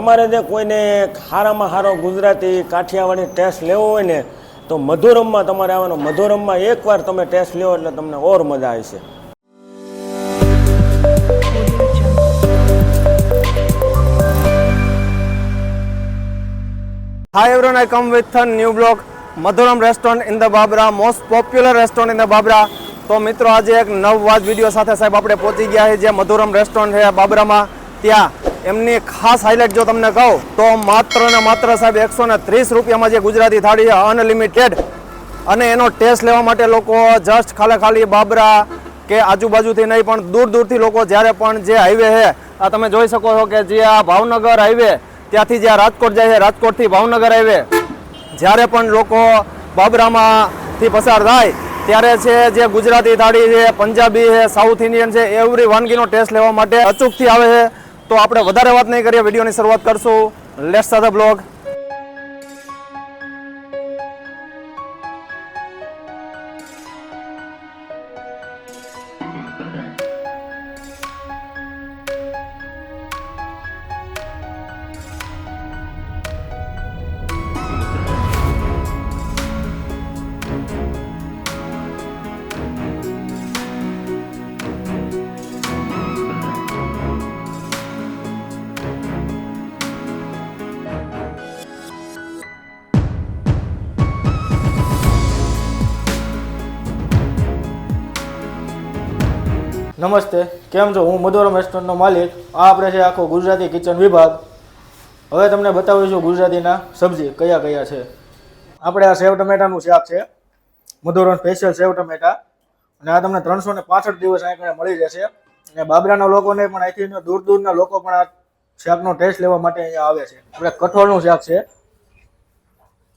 તમારે જે કોઈને સારામાં સારો ગુજરાતી કાઠિયાવાડી ટેસ્ટ લેવો હોય ને તો મધુરમમાં તમારે આવવાનો. મધુરમમાં એકવાર તમે ટેસ્ટ લ્યો એટલે તમને ઓર મજા આવશે. છે everyone, everyone I come a new blog Madhuram restaurant in the Babra most popular restaurant in the Babra તો મિત્રો આજે એક નવ વાજ વીડિયો સાથે સાહેબ આપણે પહોંચી ગયા છે જે મધુરમ રેસ્ટોરન્ટ છે બાબરામાં ત્યાં એમની ખાસ હાઇલાઇટ જો તમને કહું, તો માત્ર ને માત્ર સાહેબ એકસો ને ત્રીસ રૂપિયામાં જે ગુજરાતી થાળી છે અનલિમિટેડ અને એનો ટેસ્ટ લેવા માટે લોકો જસ્ટ ખાલી ખાલી બાબરા કે આજુબાજુથી નહીં, પણ દૂર દૂરથી લોકો જ્યારે પણ જે હાઈવે છે, આ તમે જોઈ શકો છો કે જે આ ભાવનગર હાઈવે ત્યાંથી જે રાજકોટ જાય છે, રાજકોટથી ભાવનગર હાઈવે જ્યારે પણ લોકો બાબરામાંથી પસાર થાય, ત્યારે છે જે ગુજરાતી થાળી છે, પંજાબી છે સાઉથ ઇન્ડિયન છે એવરી વાનગીનો ટેસ્ટ લેવા માટે અચૂકથી આવે છે. તો આપણે વધારે વાત નહીં કરીએ વિડીયોની શરૂઆત કરશું. લેટ્સ સાથે બ્લોગ નમસ્તે, કેમ છો? હું મધુરમ રેસ્ટોરન્ટનો માલિક. આ આપણે છે આખો ગુજરાતી કિચન વિભાગ. હવે તમને બતાવીશું ગુજરાતીના સબ્જી કયા કયા છે. આપણે આ સેવ ટમેટાનું શાક છે. મધુરમ સ્પેશિયલ સેવ ટમેટા. અને આ તમને ત્રણસો ને પાસઠ દિવસ અહીંયા મળી જશે. અને બાબરાના લોકોને પણ અહીંથી દૂર દૂરના લોકો પણ આ શાકનો ટેસ્ટ લેવા માટે અહીંયા આવે છે. આપણે કઠોળનું શાક છે.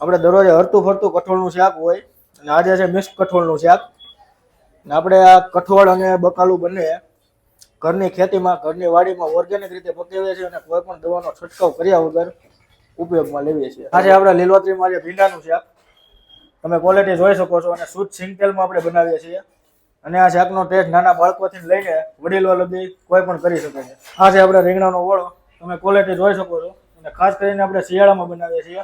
આપણે દરરોજ હરતું ફરતું કઠોળનું શાક હોય. અને આજે છે મિક્સ કઠોળનું શાક. ને આપણે આ કઠોળ અને બકાલું બંને ઘરની ખેતીમાં, ઘરની વાડીમાં ઓર્ગેનિક રીતે પકાવીએ છીએ અને કોઈ પણ દવાનો છંટકાવ કર્યા વગર ઉપયોગમાં લેવીએ છીએ. આજે આપણે લીલોતરીમાં જે ભીંડાનું શાક, તમે ક્વોલિટી જોઈ શકો છો અને શુદ્ધ સિંગતેલમાં આપણે બનાવીએ છીએ. અને આ શાકનો ટેસ્ટ નાના બાળકોથી લઈને વડીલો લગી કોઈ પણ કરી શકે છે. આ છે આપણે રીંગણાનો ઓળો તમે ક્વોલિટી જોઈ શકો છો. અને ખાસ કરીને આપણે શિયાળામાં બનાવીએ છીએ.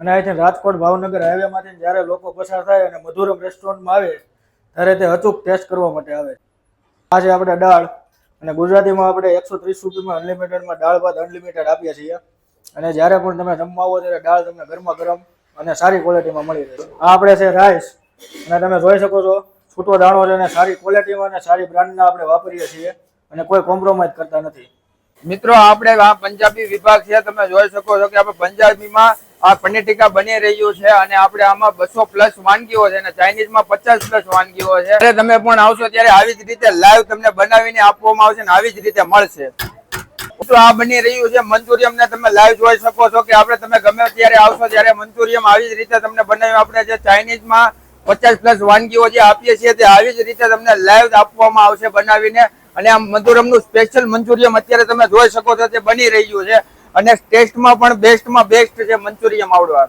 અને અહીંથી રાજકોટ ભાવનગર હાઈવેમાંથી જ્યારે લોકો પસાર થાય અને મધુરમ રેસ્ટોરન્ટમાં આવે ત્યારે તે અચૂક ટેસ્ટ કરવા માટે આવે આ છે આપણે દાળ અને ગુજરાતીમાં આપણે એકસો ત્રીસ રૂપિયામાં અનલિમિટેડમાં દાળ ભાત અનલિમિટેડ આપીએ છીએ. અને જ્યારે પણ તમે જમવા આવો ત્યારે દાળ તમને ગરમા ગરમ અને સારી ક્વોલિટીમાં મળી રહેશે આ આપણે છે રાઈસ અને તમે જોઈ શકો છો, છૂટો દાણો છે અને સારી ક્વોલિટીમાં અને સારી બ્રાન્ડના આપણે વાપરીએ છીએ. અને કોઈ કોમ્પ્રોમાઇઝ કરતા નથી. મિત્રો, આપણે આ પંજાબી વિભાગ છે, તમે જોઈ શકો છો કે આપણે પંજાબીમાં આ પનીર ટીકા બની રહ્યું છે અને આપણે આમાં બસો પ્લસ વાનગીઓ છે અને ચાઇનીઝમાં પચાસ પ્લસ વાનગીઓ છે. ત્યારે તમે પણ આવશો ત્યારે આવી જ રીતે લાઈવ તમને બનાવીને આપવામાં આવશે અને આવી જ રીતે મળશે. તો આ બની રહ્યું છે. મંચુરિયમ ને તમે લાઈવ જોઈ શકો છો કે આપણે તમે ગમે ત્યારે આવશો ત્યારે મંચુરિયમ આવી જ રીતે તમને બનાવ્યું. આપણે જે ચાઇનીઝમાં પચાસ પ્લસ વાનગીઓ જે આપીએ છીએ તે આવી જ રીતે તમને લાઈવ આપવામાં આવશે બનાવીને. અને આ મધુરમનું સ્પેશિયલ મંચુરિયમ અત્યારે તમે જોઈ શકો છો તે બની રહ્યું છે. અને ટેસ્ટમાં પણ બેસ્ટમાં બેસ્ટ છે મંચુરિયમ આવડવા.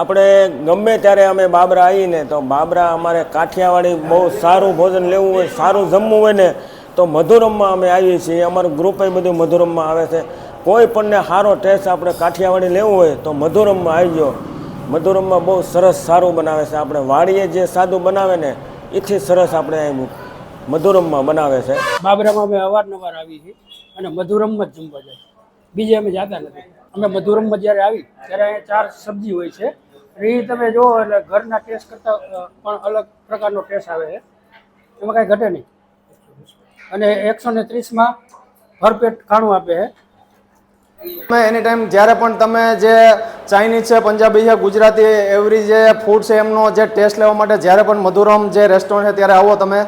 આપણે ગમે ત્યારે અમે બાબરા આવીને તો બાબરા અમારે કાઠિયાવાડી બહુ સારું ભોજન લેવું હોય સારું જમવું હોય ને તો મધુરમમાં અમે આવીએ છીએ. અમારું ગ્રુપે બધું મધુરમમાં આવે છે. કોઈ પણને સારો ટેસ્ટ આપણે કાઠિયાવાડી લેવું હોય તો મધુરમમાં આવજો. મધુરમમાં બહુ સરસ સારું બનાવે છે. આપણે વાડીએ જે સાદું બનાવે ને એથી સરસ આપણે અહીં મધુરમમાં બનાવે છે. બાબરામાં અમે અવારનવાર આવીએ છીએ અને મધુરમમાં જ જમવા જાય બીજે અમે જતા નથી. અમે મધુરમમાં જ્યારે આવી, ત્યારે અહીંયા ચાર સબ્જી હોય છે. એ તમે જુઓ, એટલે ઘરના ટેસ્ટ કરતાં પણ અલગ પ્રકારનો ટેસ્ટ આવે છે. એમાં કાંઈ ઘટે નહીં. અને એકસો ને ત્રીસમાં ભરપેટ ખાણું આપે છે. તમે એની ટાઈમ જ્યારે પણ તમે જે ચાઇનીઝ છે, પંજાબી છે, ગુજરાતી, એવરી જે ફૂડ છે, એમનો જે ટેસ્ટ લેવા માટે જ્યારે પણ મધુરમ જે રેસ્ટોરન્ટ છે, ત્યારે આવો તમે.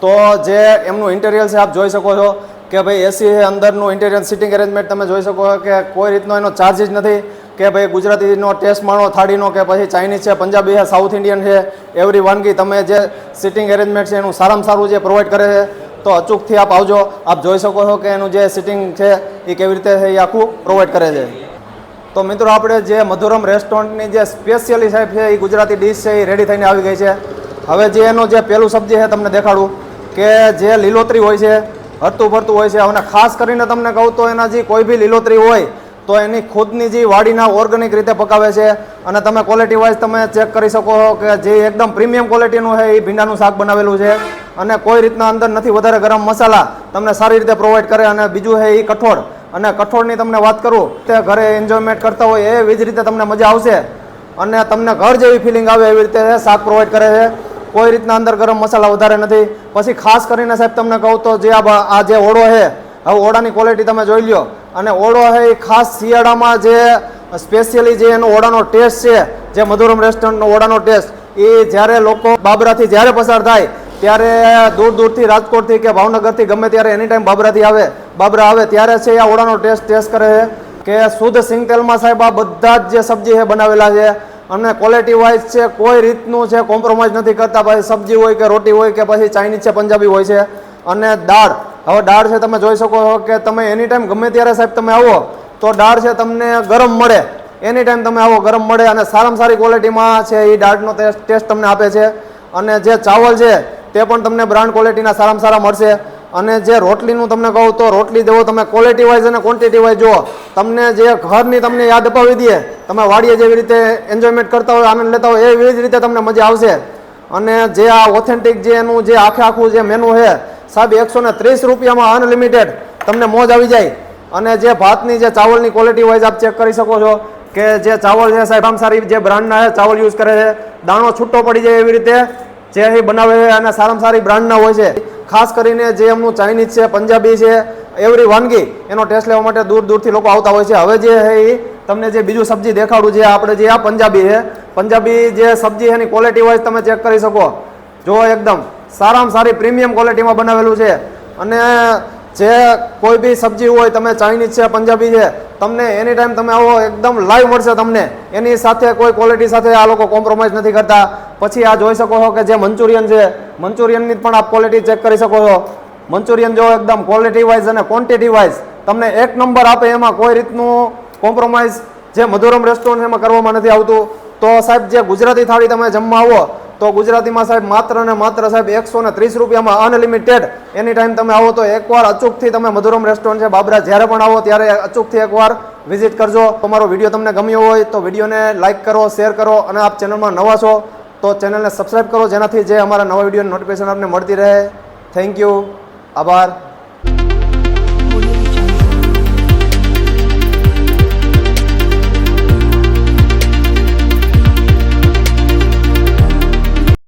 તો જે એમનું ઇન્ટેરિયર છે, આપ જોઈ શકો છો. કે ભાઈ એસી અંદરનું ઇન્ટેરિયર સિટિંગ એરેન્જમેન્ટ તમે જોઈ શકો કે કોઈ રીતનો એનો ચાર્જિસ નથી કે ભાઈ ગુજરાતીનો ટેસ્ટ માણો, થાળીનો કે પછી ચાઇનીઝ છે પંજાબી છે સાઉથ ઇન્ડિયન છે એવરી વાનગી તમે જે સિટિંગ એરેન્જમેન્ટ છે એનું સારામાં સારું જે પ્રોવાઈડ કરે છે, તો અચૂકથી આપ આવજો. આપ જોઈ શકો છો કે એનું જે સિટિંગ છે એ કેવી રીતે છે એ આખું પ્રોવાઈડ કરે છે. તો મિત્રો આપણે જે મધુરમ રેસ્ટોરન્ટની જે સ્પેશિયલી સાહેબ છે એ ગુજરાતી ડીશ છે એ રેડી થઈને આવી ગઈ છે. હવે જે એનું જે પહેલું સબ્જી છે તમને દેખાડું કે જે લીલોતરી હોય છે હરતું ફરતું હોય છે. અને ખાસ કરીને તમને કહું તો એના જે કોઈ બી લીલોતરી હોય તો એની ખુદની જે વાડીના ઓર્ગેનિક રીતે પકાવે છે. અને તમે ક્વોલિટી વાઇઝ તમે ચેક કરી શકો છો કે જે એકદમ પ્રીમિયમ ક્વોલિટીનું છે, એ ભીંડાનું શાક બનાવેલું છે. અને કોઈ રીતના અંદર નથી વધારે ગરમ મસાલા તમને સારી રીતે પ્રોવાઈડ કરે અને બીજું છે એ કઠોળ. અને કઠોળની તમને વાત કરું, તે ઘરે એન્જોયમેન્ટ કરતા હોય એવી જ રીતે તમને મજા આવશે. અને તમને ઘર જેવી ફિલિંગ આવે એવી રીતે શાક પ્રોવાઈડ કરે છે. કોઈ રીતના અંદર ગરમ મસાલા વધારે નથી. પછી ખાસ કરીને સાહેબ તમને કહું તો જે આ જે ઓળો છે, હવે ઓળાની ક્વોલિટી તમે જોઈ લ્યો. અને ઓળો છે એ ખાસ શિયાળામાં જે સ્પેશિયલી જે એનો ઓળાનો ટેસ્ટ છે, જે મધુરમ રેસ્ટોરન્ટનો ઓળાનો ટેસ્ટ એ જ્યારે લોકો બાબરાથી જ્યારે પસાર થાય, ત્યારે દૂર દૂરથી રાજકોટથી કે ભાવનગરથી ગમે ત્યારે એની ટાઈમ બાબરાથી આવે, બાબરા આવે, ત્યારે છે આ ઓળાનો ટેસ્ટ ટેસ્ટ કરે છે. કે શુદ્ધ સિંગતેલમાં સાહેબ આ બધા જ જે સબ્જી છે બનાવેલા છે અને ક્વોલિટી વાઇઝ છે, કોઈ રીતનું છે કોમ્પ્રોમાઇઝ નથી કરતા. પછી સબ્જી હોય કે રોટી હોય કે પછી ચાઇનીઝ છે, પંજાબી હોય છે. અને દાળ. હવે દાળ છે, તમે જોઈ શકો છો કે તમે એની ટાઈમ ગમે ત્યારે સાહેબ તમે આવો, તો દાળ છે, તમને ગરમ મળે. એની ટાઈમ તમે આવો, ગરમ મળે અને સારામાં સારી ક્વોલિટીમાં છે, એ દાળનો ટેસ્ટ તમને આપે છે. અને જે ચાવલ છે, તે પણ તમને બ્રાન્ડ ક્વોલિટીના સારામાં સારા મળશે. અને જે રોટલીનું તમને કહું તો રોટલી દેવો તમે ક્વોલિટી વાઇઝ અને ક્વોન્ટિટી વાઇઝ જુઓ. તમને જે ઘરની તમને યાદ અપાવી દે તમે વાડીએ જેવી રીતે એન્જોયમેન્ટ કરતા હોય, આનંદ લેતા હોય, એવી જ રીતે તમને મજા આવશે. અને જે આ ઓથેન્ટિક જે એનું જે આખે આખું જે મેનુ છે, સાહેબ, એકસો ને ત્રીસ રૂપિયામાં અનલિમિટેડ તમને મોજ આવી જાય. અને જે ભાતની જે ચાવલની ક્વોલિટી વાઇઝ આપ ચેક કરી શકો છો કે જે ચાવલ છે, સાહેબ, આમ સારી જે બ્રાન્ડના છે, ચાવલ યુઝ કરે છે. દાણો છૂટો પડી જાય એવી રીતે જે એ બનાવે છે અને સારામાં સારી બ્રાન્ડના હોય છે. ખાસ કરીને જે એમનું ચાઇનીઝ છે પંજાબી છે, એવરી વાનગી એનો ટેસ્ટ લેવા માટે દૂર દૂરથી લોકો આવતા હોય છે. હવે જે એ તમને જે બીજું સબ્જી દેખાડું છે આપણે જે આ પંજાબી છે, પંજાબી જે સબ્જી એની ક્વોલિટી વાઇઝ તમે ચેક કરી શકો. જો એકદમ સારામાં સારી પ્રીમિયમ ક્વોલિટીમાં બનાવેલું છે. અને જે કોઈ બી સબ્જી હોય, તમે ચાઇનીઝ છે, પંજાબી છે, તમને એની ટાઈમ તમે આવો, એકદમ લાઈવ મળશે તમને. એની સાથે કોઈ ક્વોલિટી સાથે આ લોકો કોમ્પ્રોમાઇઝ નથી કરતા. પછી આ જોઈ શકો છો કે જે મંચુરિયન છે, મંચુરિયનની પણ આપ ક્વોલિટી ચેક કરી શકો છો. મંચુરિયન જો એકદમ ક્વોલિટી વાઇઝ અને ક્વોન્ટિટી વાઇઝ તમને એક નંબર આપે એમાં કોઈ રીતનું કોમ્પ્રોમાઇઝ જે મધુરમ રેસ્ટોરન્ટ એમાં કરવામાં નથી આવતું. તો સાહેબ, જે ગુજરાતી થાળી તમે જમવા આવો, તો ગુજરાતીમાં સાહેબ માત્ર ને માત્ર સાહેબ એકસો ને ત્રીસ રૂપિયામાં અનલિમિટેડ એની ટાઈમ તમે આવો તો એકવાર અચૂકથી તમે મધુરમ રેસ્ટોરન્ટ છે બાબરા જ્યારે પણ આવો ત્યારે અચૂકથી એકવાર વિઝિટ કરજો. તમારો વીડિયો તમને ગમ્યો હોય તો વિડીયોને લાઇક કરો શેર કરો અને આપ ચેનલમાં નવા છો તો ચેનલને સબસ્ક્રાઈબ કરો જેનાથી જે અમારા નવા વિડીયોની નોટિફિકેશન આપને મળતી રહે. થેન્ક યુ આભાર.